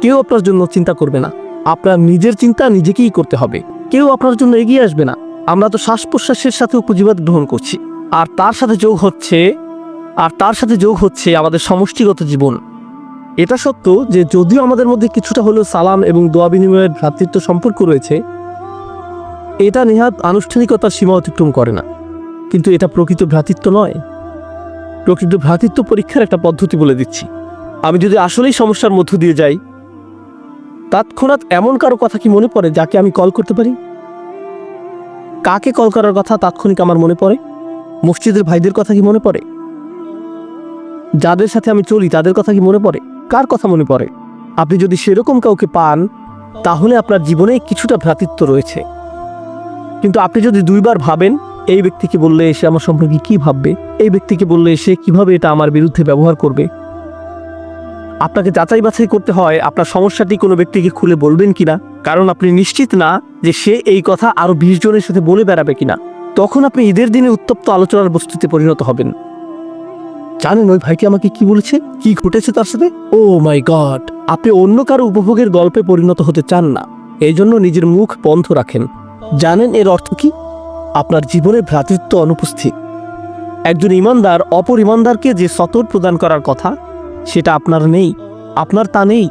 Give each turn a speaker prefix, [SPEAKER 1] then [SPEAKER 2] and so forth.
[SPEAKER 1] কেউ আপনার জন্য চিন্তা করবে না। আপনার নিজের চিন্তা নিজেকেই করতে হবে। কেউ আপনার জন্য এগিয়ে আসবে না। আমরা তো শ্বাস প্রশ্বাসের সাথে উপজীবন গ্রহণ করছি। আর তার সাথে যোগ হচ্ছে, আর তার সাথে যোগ হচ্ছে আমাদের সমষ্টিগত জীবন। এটা সত্য যে যদিও আমাদের মধ্যে কিছুটা হলেও সালাম এবং দোয়া বিনিময়ের ভ্রাতৃত্ব সম্পর্ক রয়েছে, এটা নেহাত আনুষ্ঠানিকতার সীমা অতিক্রম করে না। কিন্তু এটা প্রকৃত ভ্রাতৃত্ব নয়। প্রকৃত ভ্রাতৃত্ব পরীক্ষার একটা পদ্ধতি বলে দিচ্ছি। আমি যদি আসলেই সমস্যার মধ্য দিয়ে যাই তৎক্ষণাৎ এমন কারও কথা কি মনে পড়ে যাকে আমি কল করতে পারি? কাকে কল করার কথা তাৎক্ষণিক আমার মনে পড়ে? মসজিদের ভাইদের কথা কি মনে পড়ে? যাদের সাথে আমি চলি তাদের কথা কি মনে পড়ে? কার কথা মনে পড়ে? আপনি যদি সেরকম কাউকে পান, তাহলে আপনার জীবনে কিছুটা ভ্রাতৃত্ব রয়েছে। কিন্তু আপনি যদি দুইবার ভাবেন, এই ব্যক্তিকে বললে এসে আমার সম্পর্কে কি ভাববে? এই ব্যক্তিকে বললে এসে কীভাবে এটা আমার বিরুদ্ধে ব্যবহার করবে? আপনাকে যাচাই বাছাই করতে হয়, আপনার সমস্যাটি কোনো ব্যক্তিকে খুলে বলবেন কিনা? কারণ আপনি নিশ্চিত না যে সে এই কথা আরও বিশ জনের সাথে বলে বেড়াবে কিনা। তখন আপনি ঈদের দিনে উত্তপ্ত আলোচনার বস্তুতে পরিণত হবেন। জানেন ওই ভাইটি আমাকে কি বলেছে? কি ঘটেছে তার সাথে? Oh my god! আপনি অন্য কারও উপভোগের গল্পে পরিণত হতে চান না। এই জন্য নিজের মুখ বন্ধ রাখেন। জানেন এর অর্থ কি? আপনার জীবনে ভ্রাতৃত্ব অনুপস্থিত। একজন ইমানদার অপর ইমানদারকে যে সতর প্রদান করার কথা সেটা আপনার নেই আপনার তা নেই।